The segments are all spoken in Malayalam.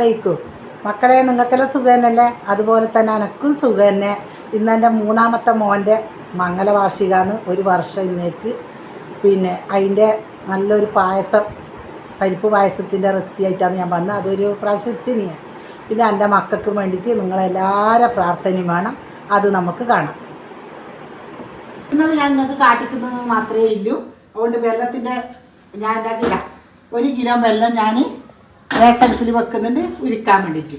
കഴിക്കും മക്കളെ നിങ്ങൾക്കെല്ലാം തന്നെയല്ലേ അതുപോലെ തന്നെ എനക്കും സുഖം തന്നെ ഇന്ന് എന്റെ മൂന്നാമത്തെ മോന്റെ മംഗലവാർഷികമാണ് ഒരു വർഷം ഇന്നേക്ക്. പിന്നെ അതിന്റെ നല്ലൊരു പായസം പരിപ്പ് പായസത്തിന്റെ റെസിപ്പി ആയിട്ടാണ് ഞാൻ വന്നത്. അതൊരു പ്രാവശ്യം ഇട്ടിനി പിന്നെ എന്റെ മക്കൾക്ക് വേണ്ടിയിട്ട് നിങ്ങളെല്ലാവരും പ്രാർത്ഥനയും വേണം. അത് നമുക്ക് കാണാം. ഇന്നത് ഞാൻ നിങ്ങൾക്ക് കാട്ടിക്കുന്നത് മാത്രമേ ഇല്ലൂ അതുകൊണ്ട് വെള്ളത്തിന്റെ ഞാൻ എന്താക്കില്ല. ഒരു കിലോ വെള്ളം ഞാൻ റേസടുപ്പിൽ വെക്കുന്നുണ്ട് ഉരുക്കാൻ വേണ്ടിയിട്ട്.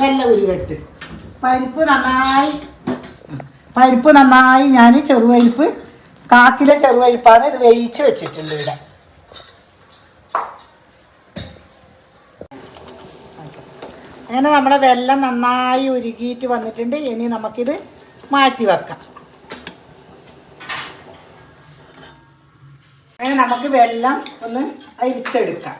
വെള്ളം ഉരുകട്ട്. പരിപ്പ് നന്നായി പരിപ്പ് നന്നായി ഞാൻ ചെറുപരിപ്പ് കാക്കിലെ ചെറുപരിപ്പാണ് ഇത് വേയിച്ച് വെച്ചിട്ടുണ്ട് ഇവിടെ. അങ്ങനെ നമ്മുടെ വെള്ളം നന്നായി ഉരുകിയിട്ട് വന്നിട്ടുണ്ട്. ഇനി നമുക്കിത് മാറ്റി വെക്കാം. അങ്ങനെ നമുക്ക് വെള്ളം ഒന്ന് അരിച്ചെടുക്കാം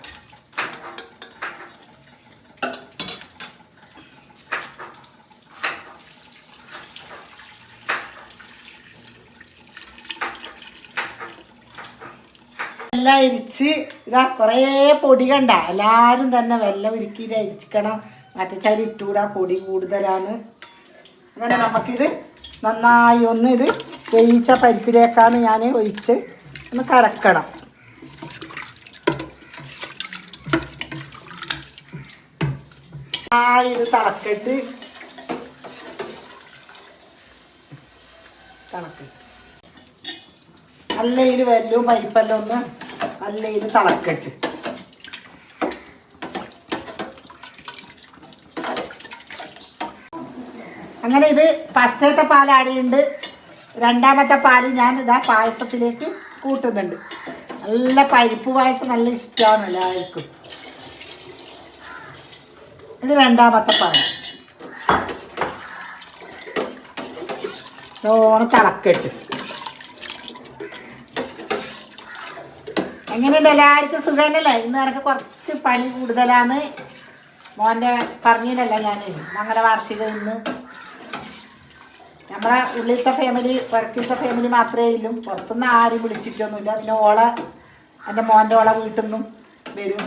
എല്ലാം അരിച്ച് ഇതാ കുറേ പൊടി കണ്ട. എല്ലാവരും തന്നെ വെള്ളം ഉരുക്കിയിട്ട് അരിക്കണം. മറ്റേ ചരി ഇട്ടുകൂടാ പൊടി കൂടുതലാണ്. അങ്ങനെ നമുക്കിത് നന്നായി ഒന്ന് ഇത് വേവിച്ച പരിപ്പിലേക്കാണ് ഞാൻ ഒഴിച്ച് ഒന്ന് കറക്കണം. ആ ഇത് തിളക്കിട്ട് തിളക്കിട്ട് നല്ല ഇതിൽ പരിപ്പല്ലോ ഒന്ന് നല്ല ഇതിൽ തിളക്കട്ട് അങ്ങനെ ഇത് ഫസ്റ്റത്തെ പാൽ ആടിയുണ്ട് രണ്ടാമത്തെ പാൽ ഞാൻ ഇതാ പായസത്തിലേക്ക് കൂട്ടുന്നുണ്ട്. നല്ല പരിപ്പ് പായസം നല്ല ഇഷ്ടമാണ് എല്ലാവർക്കും. ഇത് രണ്ടാമത്തെ പാൽ ഓണം തിളക്കിട്ട്. എങ്ങനെയുണ്ട് എല്ലാവർക്കും സുഖമല്ലേ ഇന്ന് എനിക്ക് കുറച്ച് പണി കൂടുതലാണ്. മോന്റെ പറഞ്ഞില്ലല്ല ഞാൻ മംഗലവാർഷികം ഇന്ന് നമ്മളെ ഉള്ളിലത്തെ ഫാമിലി പുറക്കിലത്തെ ഫാമിലി മാത്രമേ ഇല്ലും. പുറത്തുനിന്ന് ആരും വിളിച്ചിട്ടൊന്നുമില്ല. പിന്നെ ഓള എന്റെ മോന്റെ ഓള വീട്ടിൽ നിന്നും വരും.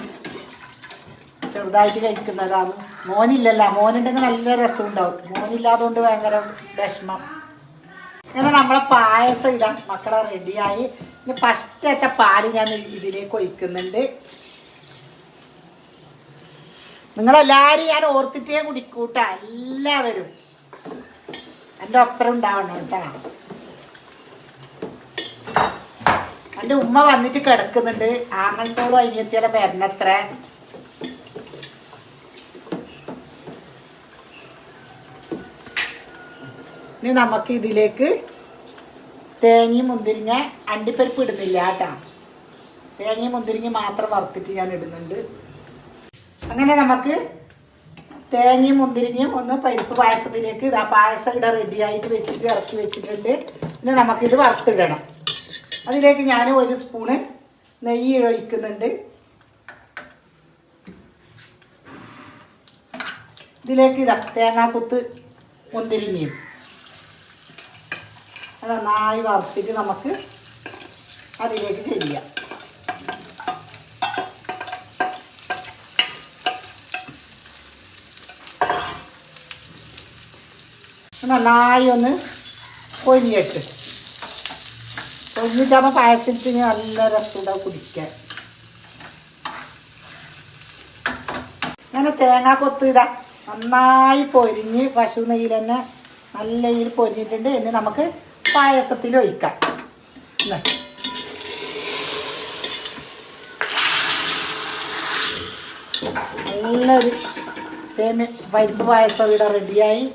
ചെറുതായിട്ട് കഴിക്കുന്നതാണ്. മോനില്ലല്ല മോനുണ്ടെങ്കിൽ നല്ല രസം ഉണ്ടാവും മോനില്ലാതുകൊണ്ട് ഭയങ്കര വിഷമം. എന്നാൽ നമ്മളെ പായസം ഇതാ മക്കളെ റെഡിയായി ഇനി ഫസ്റ്റത്തെ പാൽ ഞാൻ ഇതിലേക്ക് ഒഴിക്കുന്നുണ്ട്. നിങ്ങളെല്ലാവരും ഞാൻ ഓർത്തിട്ടേ കുടിക്കൂട്ട. എല്ലാവരും. ഒപ്പരം ഉണ്ടാവണം കേട്ടോ എന്റെ ഉമ്മ വന്നിട്ട് കിടക്കുന്നുണ്ട്. ആങ്ങളത്തോളം അനിയത്തിയുടെ വരണത്ര. ഇനി നമുക്ക് ഇതിലേക്ക് തേങ്ങയും മുന്തിരിങ്ങ അണ്ടിപ്പരിപ്പ് ഇടുന്നില്ല കേട്ടോ. തേങ്ങയും മുന്തിരിങ്ങ മാത്രം വറുത്തിട്ട് ഞാൻ ഇടുന്നുണ്ട്. അങ്ങനെ നമുക്ക് തേങ്ങയും മുന്തിരിങ്ങയും ഒന്ന് പരിപ്പ് പായസത്തിലേക്ക് ഇതാ പായസം ഇവിടെ റെഡിയായിട്ട് വെച്ചിട്ട് ഇറക്കി വെച്ചിട്ടുണ്ട്. പിന്നെ നമുക്കിത് വറുത്തിടണം. അതിലേക്ക് ഞാൻ ഒരു സ്പൂണ് നെയ്യ് ഒഴിക്കുന്നുണ്ട്. ഇതിലേക്ക് ഇതാ തേങ്ങാക്കുത്ത് മുന്തിരിങ്ങയും. അത് നന്നായി വറുത്തിട്ട് നമുക്ക് അതിലേക്ക് ചെയ്യാം. നന്നായി ഒന്ന് പൊരിഞ്ഞിട്ട് പൊരിഞ്ഞിട്ടാകുമ്പോൾ പായസത്തിന് നല്ല രസമുണ്ടാവും കുടിക്കാൻ. അങ്ങനെ തേങ്ങ കൊത്ത് ഇതാ നന്നായി പൊരിഞ്ഞ് പശു നെയ്യിൽ തന്നെ നല്ല ഇതിൽ പൊരിഞ്ഞിട്ടുണ്ട്. ഇനി നമുക്ക് പായസത്തിൽ ഒഴിക്കാം. നല്ലൊരു സേമി പരിപ്പ് പായസം ഇവിടെ റെഡിയായി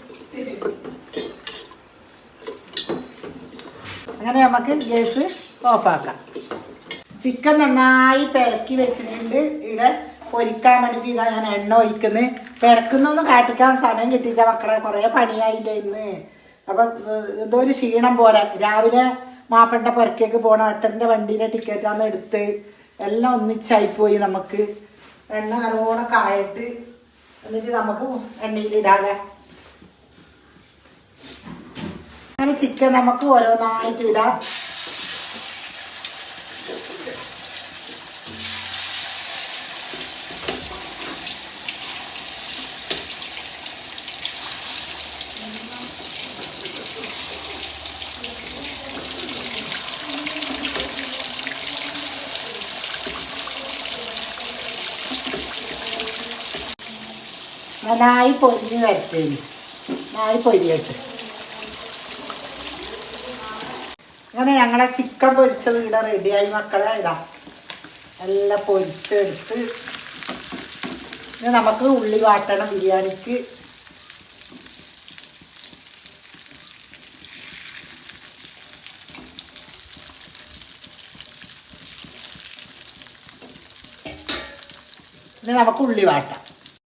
അങ്ങനെ നമുക്ക് ഗ്യാസ് ഓഫാക്കാം. ചിക്കൻ നന്നായി പെരക്കി വെച്ചിട്ടുണ്ട്. ഇവിടെ പൊരിക്കാൻ വേണ്ടിയിട്ട് ഇതാ ഞാൻ എണ്ണ ഒഴിക്കുന്നത് പെരക്കുന്നൊന്നും കാട്ടിക്കാൻ സമയം കിട്ടിയില്ല. മക്കളെ കുറേ പണിയായില്ല ഇന്ന്. അപ്പം എന്തോ ഒരു ക്ഷീണം പോലെ. രാവിലെ മാപ്പണ്ട പുറക്കേക്ക് പോകണം ഏട്ടന്റെ വണ്ടിയിലെ ടിക്കറ്റാന്ന് എടുത്ത് എല്ലാം ഒന്നിച്ചായിപ്പോയി നമുക്ക്. എണ്ണ നല്ലോണം കായിട്ട് എന്നിട്ട് നമുക്ക് എണ്ണയിലിടാതെ അങ്ങനെ ചിക്കൻ നമുക്ക് ഓരോന്നായിട്ട് ഇടാം. നന്നായി പൊരിഞ്ഞ് തരത്തേന് നന്നായി പൊരിയട്ടെ. അങ്ങനെ ഞങ്ങളെ ചിക്കൻ പൊരിച്ചത് ഇവിടെ റെഡിയായി മക്കളെ ഇതാ. എല്ലാം പൊരിച്ചെടുത്ത് ഇനി നമുക്ക് ഉള്ളി വാട്ടണം ബിരിയാണിക്ക്. ഇനി നമുക്ക് ഉള്ളി വാട്ടാം.